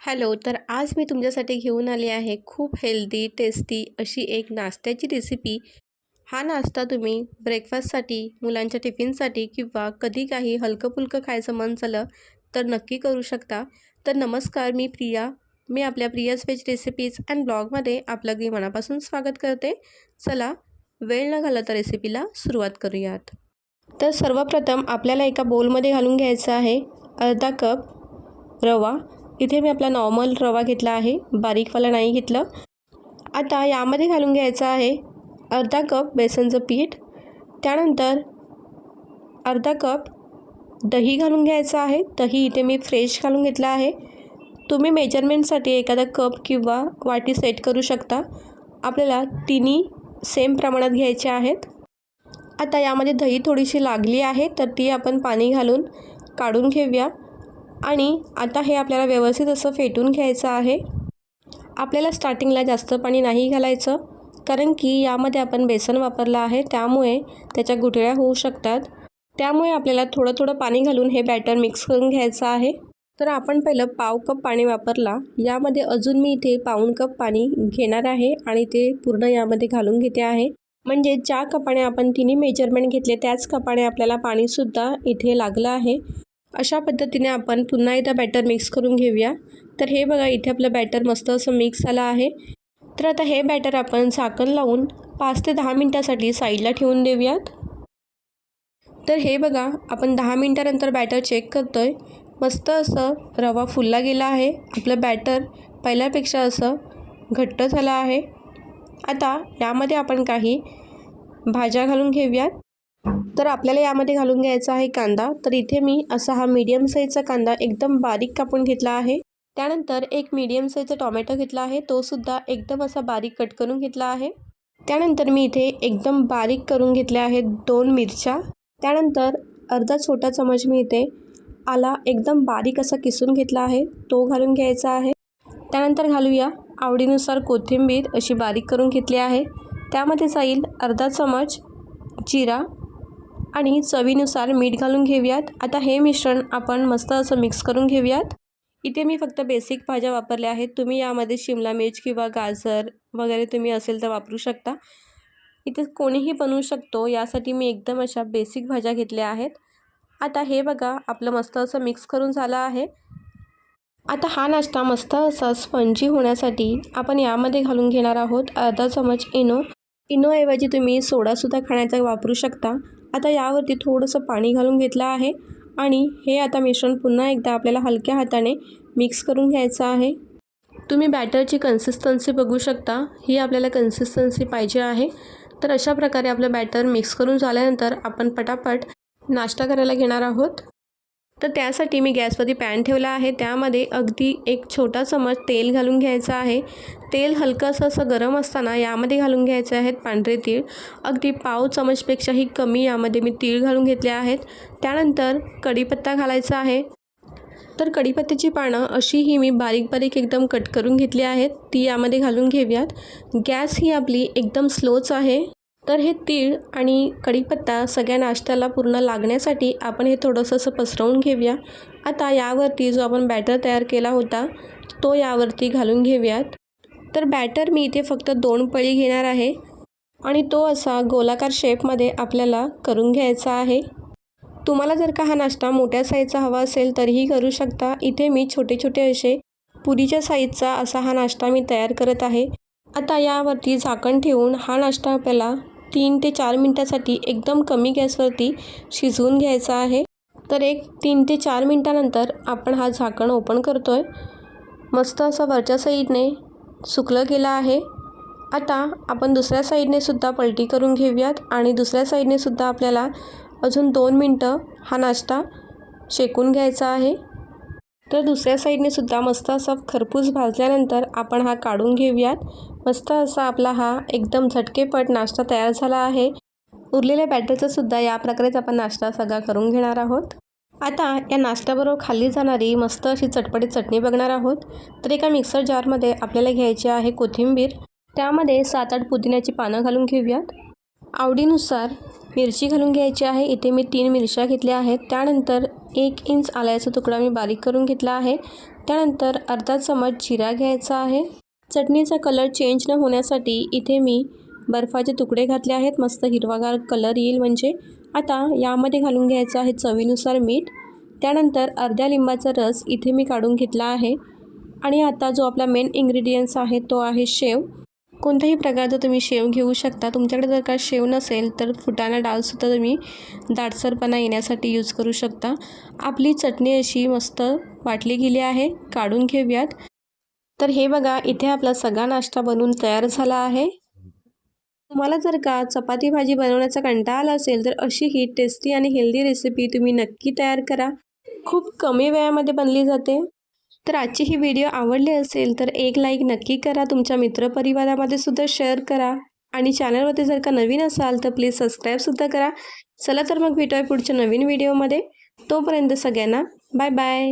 Hello तर आज मी तुमच्यासाठी घेऊन आली आहे खूप हेल्दी टेस्टी अशी एक नाश्त्याची रेसिपी हा नाश्ता तुम्ही ब्रेकफास्टसाठी मुलांच्या टिफिनसाठी किंवा कधी काही हलकंफुलकं खायचं मन झालं तर नक्की करू शकता. तर नमस्कार मी प्रिया. मी आपल्या प्रियाज वेज रेसिपीज अँड ब्लॉगमध्ये आपलं अगदी मनापासून स्वागत करते. चला वेळ न घालता रेसिपीला सुरुवात करूयात. तर सर्वप्रथम आपल्याला एका बोलमध्ये घालून घ्यायचं आहे अर्धा कप रवा इथे मी आपला नॉर्मल रवा घेतला आहे. बारीकवाला नाही घेतलं. आता यामध्ये घालून घ्यायचं आहे अर्धा कप बेसनचं पीठ. त्यानंतर अर्धा कप दही घालून घ्यायचं आहे. दही इथे मी फ्रेश घालून घेतला आहे. तुम्ही मेजरमेंटसाठी एखादा कप किंवा वाटी सेट करू शकता. आपल्याला तिन्ही सेम प्रमाणात घ्यायचे आहेत. आता यामध्ये दही थोडीशी लागली आहे तर ती आपण पाणी घालून काढून घेऊया. आणि आता हे आपल्याला व्यवस्थित असं फेटून घ्यायचं आहे. आपल्याला स्टार्टिंगला जास्त पाणी नाही घालायचं कारण की यामध्ये आपण बेसन वापरलं आहे त्यामुळे त्याच्या गुठळ्या होऊ शकतात. त्यामुळे आपल्याला थोडं थोडं पाणी घालून हे बॅटर मिक्स करून घ्यायचं आहे. तर आपण पहिलं पाव कप पाणी वापरला. यामध्ये अजून मी इथे पाऊण कप पाणी घेणार आहे आणि ते पूर्ण यामध्ये घालून घेते आहे. म्हणजे ज्या कपाने आपण तिन्ही मेजरमेंट घेतले त्याच कपाने आपल्याला पाणीसुद्धा इथे लागलं आहे. अशा पद्धतीने आपण पुन्हा एकदा बॅटर मिक्स करून घेऊया. तर हे बघा इथे आपलं बॅटर मस्त असं मिक्स झालं आहे. तर आता हे बॅटर आपण झाकण लावून पाच ते दहा मिनटासाठी साईडला ठेवून देऊयात. तर हे बघा आपण दहा मिनटानंतर बॅटर चेक करतो आहे मस्त असं रवा फुलला गेला आहे. आपलं बॅटर पहिल्यापेक्षा असं घट्ट झालं आहे. आता यामध्ये आपण काही भाज्या घालून घेऊयात. तर आपल्याला यामध्ये घालून घ्यायचा आहे कांदा. तर इथे मी असा हा मीडियम साईजचा कांदा एकदम बारीक कापून घेतला आहे. त्यानंतर एक मीडियम साईजचा टॉमॅटो घेतला आहे. तो सुद्धा एकदम असा बारीक कट करून घेतला आहे. त्यानंतर मी इथे एकदम बारीक करून घेतल्या आहेत दोन मिरच्या. त्यानंतर अर्धा छोटा चमच मी इथे आला एकदम बारीक असा किसून घेतला आहे. तो घालून घ्यायचा आहे. त्यानंतर घालूया आवडीनुसार कोथिंबीर अशी बारीक करून घेतली आहे. त्यामध्ये जाईल अर्धा चमच जिरा. आणि चवीनुसार मीठ घालून घेऊयात. आता हे मिश्रण आपण मस्त असं मिक्स करून घेऊयात. इथे मी फक्त बेसिक भाज्या वापरल्या आहेत. तुम्ही यामध्ये शिमला मिर्च किंवा गाजर वगैरे तुम्ही असेल तर वापरू शकता. इथे कोणीही बनवू शकतो. यासाठी मी एकदम अशा बेसिक भाज्या घेतल्या आहेत. आता हे बघा आपलं मस्त असं मिक्स करून झालं आहे. आता हा नाश्ता मस्त असा स्पंजी होण्यासाठी आपण यामध्ये घालून घेणार आहोत अर्धा चमच इनो. इनोऐवजी तुम्ही सोडासुद्धा खाण्याचा वापरू शकता. आता यावरती थोडंसं पाणी घालून घेतलं आहे आणि हे आता मिश्रण पुन्हा एकदा आपल्याला हलक्या हाताने मिक्स करून घ्यायचं आहे. तुम्ही बॅटरची कन्सिस्टन्सी बघू शकता. ही आपल्याला कन्सिस्टन्सी पाहिजे आहे. तर अशा प्रकारे आपलं बॅटर मिक्स करून झाल्यानंतर आपण पटापट नाश्ता करायला घेणार आहोत. तर त्यासाठी मी गॅसवरती पॅन ठेवला आहे. त्यामध्ये अगदी एक छोटा चमच तेल घालून घ्यायचं आहे. तेल हलकंसं असं गरम असताना यामध्ये घालून घ्यायचे आहेत पांढरे तीळ. अगदी पाव चमचपेक्षाही कमी यामध्ये मी तीळ घालून घेतले आहेत. त्यानंतर कढीपत्ता घालायचा आहे. तर कढीपत्त्याची पानं अशीही मी बारीक बारीक एकदम कट करून घेतली आहेत. ती यामध्ये घालून घेऊयात. गॅस ही आपली एकदम स्लोच आहे. तर हे तीळ आणि कढीपत्ता सगळ्या नाश्त्याला पूर्ण लागण्यासाठी आपण हे थोडंसं असं पसरवून घेऊया. आता यावरती जो आपण बॅटर तयार केला होता तो यावरती घालून घेऊयात. तर बॅटर मी इथे फक्त दोन पळी घेणार आहे आणि तो असा गोलाकार शेपमध्ये आपल्याला करून घ्यायचा आहे. तुम्हाला जर का हा नाश्ता मोठ्या साईजचा हवा असेल तरीही करू शकता. इथे मी छोटे छोटे असे पुरीच्या साईजचा असा हा नाश्ता मी तयार करत आहे. आता यावरती झाकण ठेवून हा नाश्ता आपल्याला तीन ते चार मिनटासाठी एकदम कमी गॅसवरती शिजवून घ्यायचा आहे. तर एक तीन ते चार मिनटानंतर आपण हा झाकण ओपन करतो आहे मस्त असं वरच्या साईडने सुकलं गेलं आहे. आता आपण दुसऱ्या साईडने सुद्धा पलटी करून घेऊयात आणि दुसऱ्या साईडने सुद्धा आपल्याला अजून दोन मिनटं हा नाश्ता शेकून घ्यायचा आहे. तर दुसऱ्या साईडने सुद्धा मस्त असा खरपूस भाजल्यानंतर आपण हा काढून घेऊयात. मस्त असा आपला हा एकदम झटकेपट नाश्ता तयार झाला आहे. उरलेल्या बॅटरचा सुद्धा या प्रकारेच आपण नाश्ता सगळा करून घेणार आहोत. आता या नाश्त्याबरोबर खाल्ली जाणारी मस्त अशी चटपटीत चटणी बघणार आहोत. तर एका मिक्सर जारमध्ये आपल्याला घ्यायची आहे कोथिंबीर. त्यामध्ये सात आठ पुदिन्याची पानं घालून घेऊयात. आवडीनुसार मिरची घालून घ्यायची आहे. इथे मी तीन मिरच्या घेतल्या आहेत. त्यानंतर एक इंच आल्याचा तुकडा मी बारीक करून घेतला आहे. त्यानंतर अर्धा चमच जिरा घ्यायचा आहे. चटणीचा कलर चेंज न होण्यासाठी इथे मी बर्फाचे तुकडे घातले आहेत. मस्त हिरवागार कलर येईल म्हणजे. आता यामध्ये घालून घ्यायचं आहे चवीनुसार मीठ. त्यानंतर अर्ध्या लिंबाचा रस इथे मी काढून घेतला आहे. आणि आता जो आपला मेन इंग्रेडियंट्स आहे तो आहे शेव. कोणत्याही प्रकारचं तुम्ही शेव घेऊ शकता. तुमच्याकडे जर का शेव नसेल तर फुटाणा डाळसुद्धा तुम्ही दाटसरपणा येण्यासाठी यूज करू शकता. आपली चटणी अशी मस्त वाटली गेली आहे काढून घेऊयात. तर हे बघा इथे आपला सगळा नाश्ता बनवून तयार झाला आहे. तुम्हाला जर का चपाती भाजी बनवण्याचा कंटाळा आला असेल तर अशी ही टेस्टी आणि हेल्दी रेसिपी तुम्ही नक्की तयार करा. खूप कमी वेळामध्ये बनली जाते. तर आजची ही व्हिडिओ आवडली असेल तर एक लाईक नक्की करा. तुमच्या मित्रपरिवारामध्ये सुद्धा शेअर करा. आणि चॅनलवरती जर का नवीन असाल तर प्लीज सबस्क्राईबसुद्धा करा. चला तर मग भेटूया पुढच्या नवीन व्हिडिओमध्ये तोपर्यंत सगळ्यांना बाय बाय